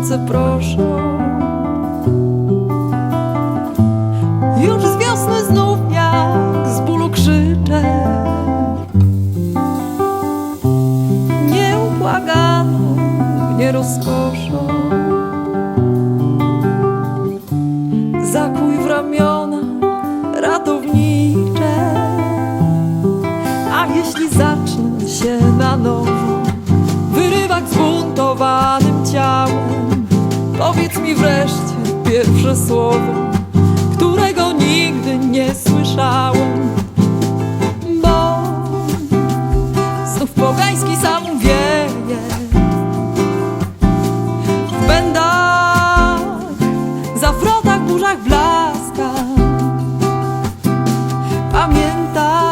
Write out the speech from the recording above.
noce proszą. Już z wiosny znów jak z bólu krzyczę. Nieubłaganą, nie rozkoszą. Zakój w ramiona ratownicze. A jeśli zacznę się na nowo wyrywać zbuntowanym ciałem, powiedz mi wreszcie pierwsze słowo, którego nigdy nie słyszałem. Bo znów pogański sam wieje w będach, zawrotach, burzach, blaskach. Pamiętaj,